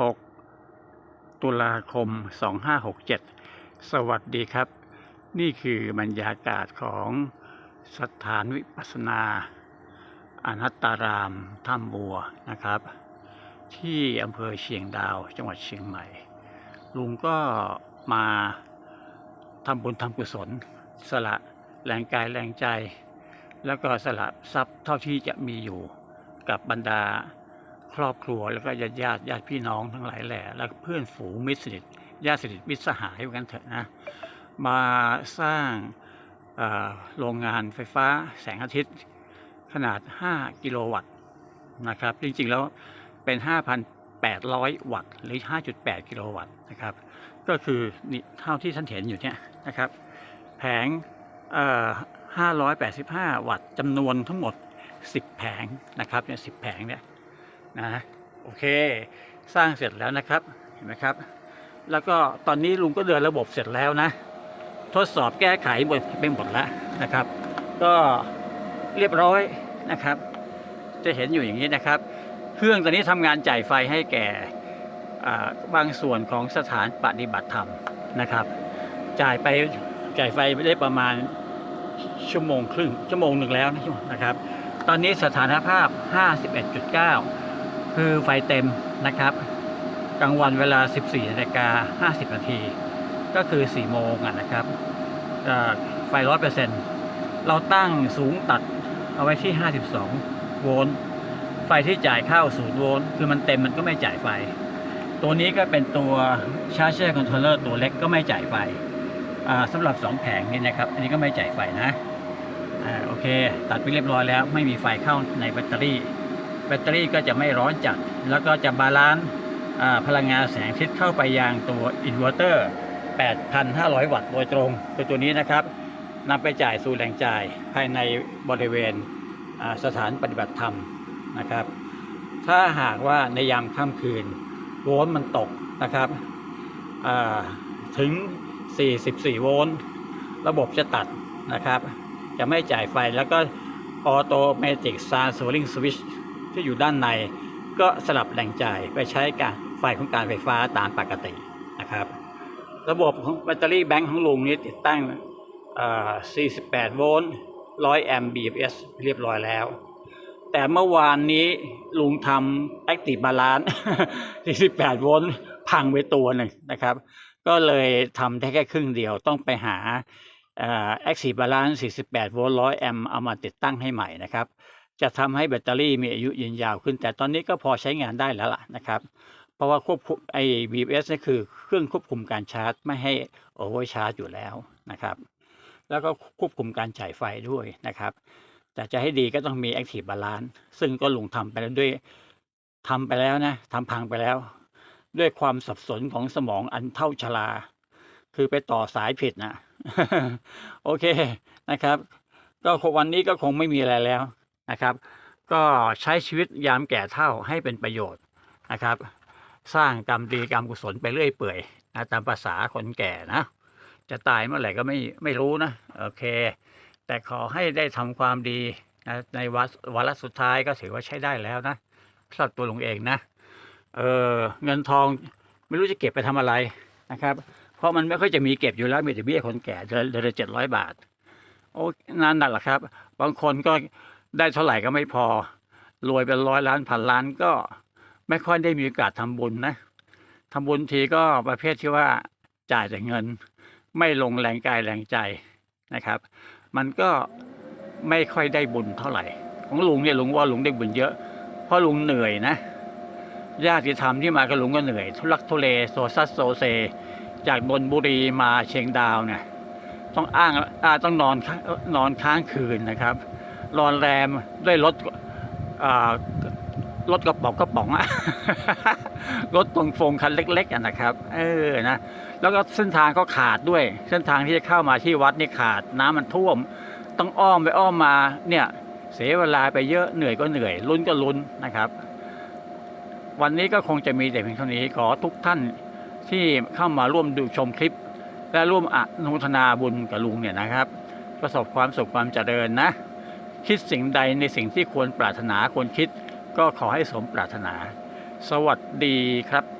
6 ตุลาคม 2567 สวัสดีครับ นี่คือบรรยากาศของสถานวิปัสนาอนัตตารามถ้ำบัวนะครับ ที่อำเภอเชียงดาวจังหวัดเชียงใหม่ ลุงก็มาทำบุญทำกุศล สละแรงกายแรงใจ แล้วก็สละทรัพย์เท่าที่จะมีอยู่กับบรรดา ครอบครัวแล้วก็ญาติญาติญาติพี่น้องทั้งหลายแหล่แล้วเพื่อนฝูงมิตรสนิทญาติสนิทมิตรสหายว่ากันเถอะนะ มาสร้างโรงงานไฟฟ้าแสงอาทิตย์ขนาด 5 กิโลวัตต์นะครับ จริงๆแล้วเป็น 5,800 วัตต์หรือ 5.8 กิโลวัตต์นะครับ ก็คือนี่เท่าที่ท่านเห็นอยู่เนี่ยนะครับ แผงเอ่อ585 วัตต์จำนวนทั้งหมด 10 แผงนะครับเนี่ย10 แผงเนี่ย นะโอเค สร้างเสร็จแล้วนะครับเห็นไหมครับ แล้วก็ตอนนี้ลุงก็เดินระบบเสร็จแล้วนะ ทดสอบแก้ไขหมดเป็นหมดแล้วนะครับ ก็เรียบร้อยนะครับ จะเห็นอยู่อย่างนี้นะครับ เครื่องตอนนี้ทำงานจ่ายไฟให้แก่บางส่วนของสถานปฏิบัติธรรมนะครับ จ่ายไปจ่ายไฟไปได้ประมาณชั่วโมงครึ่งชั่วโมงหนึ่งแล้วนะครับ ตอนนี้สถานภาพ 51.9 คือไฟเต็มนะครับกลางวันเวลา 14นาฬิกา50 นาที ก็คือ 4 โมงอะนะครับเอ่อไฟ100%เราตั้งสูงตัดเอาไว้ที่ 52 โวลต์ ไฟที่จ่ายเข้า0โวลต์ คือมันเต็มมันก็ไม่จ่ายไฟ ตัวนี้ก็เป็นตัวชาร์จเชอร์คอนโทรลเลอร์ตัวเล็กก็ไม่จ่ายไฟสำหรับ 2 แผงนี่นะครับ อันนี้ก็ไม่จ่ายไฟนะอโอเค ตัดไปเรียบร้อยแล้ว ไม่มีไฟเข้าในแบตเตอรี่ แบตเตอรี่ก็จะไม่ร้อนจัด แล้วก็จะบาลานซ์พลังงานแสงอาทิตย์เข้าไปยังตัวอินเวอร์เตอร์ 8,500 วัตต์โดยตรง ตัวตัวนี้นะครับนำไปจ่ายสู่แหล่งจ่ายภายในบริเวณสถานปฏิบัติธรรมนะครับ ถ้าหากว่าในยามค่ำคืนโวลต์มันตกนะครับอ่าถึง 44 โวลต์ระบบจะตัดนะครับ จะไม่จ่ายไฟแล้วก็ออโตเมติกซาร์โซลิงสวิช ที่อยู่ด้านใน ก็สลับแหล่งจ่ายไปใช้การไฟของการไฟฟ้าตามปกตินะครับ ระบบของแบตเตอรี่แบงค์ของลุงนี้ติดตั้ง 48 โวลต์ 100 แอมป์ BFS เรียบร้อยแล้ว แต่เมื่อวานนี้ลุงทำ Active Balance 48 โวลต์ พังไปตัวหนึ่งนะครับ ก็เลยทำได้แค่ครึ่งเดียวต้องไปหาเอ่อ Active Balance 48 โวลต์ 100 แอมป์เอามาติดตั้งให้ใหม่นะครับ จะทำให้แบตเตอรี่มีอายุยืนยาวขึ้น แต่ตอนนี้ก็พอใช้งานได้แล้วล่ะนะครับ เพราะว่าควบคุมไอ้ BBS นี่คือเครื่องควบคุมการชาร์จ ไม่ให้โอเวอร์ชาร์จอยู่แล้วนะครับ แล้วก็ควบคุมการจ่ายไฟด้วยนะครับ แต่จะให้ดีก็ต้องมี Active Balance ซึ่งก็ลุงทำไปแล้วด้วยทำไปแล้วนะทำพังไปแล้ว ด้วยความสับสนของสมองอันเท่าชราคือไปต่อสายผิดนะโอเคนะครับ ก็วันนี้ก็คงไม่มีอะไรแล้ว นะครับ ก็ใช้ชีวิตยามแก่เท่าให้เป็นประโยชน์นะครับ สร้างกรรมดีกรรมกุศลไปเรื่อยเปื่อยนะตามภาษาคนแก่นะ จะตายเมื่อไหร่ก็ไม่ไม่รู้นะโอเค แต่ขอให้ได้ทำความดีนะในวัวาระสุดท้ายก็ถือว่าใช้ได้แล้วนะสำหรับตัวลุงเองนะเออเงินทองไม่รู้จะเก็บไปทำอะไรนะครับ เพราะมันไม่ค่อยจะมีเก็บอยู่แล้วมีแต่เบี้ยคนแก่เดือนเดือนเจ็ดร้อยบาทโอ้นานนั่นแหละครับ บางคนก็ ได้เท่าไหร่ก็ไม่พอ รวยเป็นร้อยล้านพันล้านก็ไม่ค่อยได้มีโอกาสทำบุญนะทำบุญทีก็ประเภทที่ว่าจ่ายแต่เงิน ไม่ลงแรงกายแรงใจนะครับ มันก็ไม่ค่อยได้บุญเท่าไหร่ ของลุงเนี่ยลุงว่าลุงได้บุญเยอะ เพราะลุงเหนื่อยนะญาติธรรมที่มากับลุงก็เหนื่อย ทุลักทุเลโซซัสโซเซ จากนนบุรีมาเชียงดาวเนี่ยต้องอ้างอาต้องนอนนอนค้างคืนนะครับ นอนแรมด้วยรถรถกระป๋องกระป๋องอะรถตรงโฟงคันเล็กๆอะนะครับ เออนะแล้วก็เส้นทางก็ขาดด้วย เส้นทางที่จะเข้ามาที่วัดนี่ขาดน้ำมันท่วม ต้องอ้อมไปอ้อมมาเนี่ย เสียเวลาไปเยอะเหนื่อยก็เหนื่อยลุ้นก็ลุ้นนะครับ วันนี้ก็คงจะมีแต่เพียงเท่านี้ขอทุกท่านที่เข้ามาร่วมดูชมคลิป และร่วมอนุทนาบุญกับลุงเนี่ยนะครับ ประสบความสุขความเจริญนะ คิดสิ่งใดในสิ่งที่ควรปรารถนาควรคิด ก็ขอให้สมปรารถนา สวัสดีครับ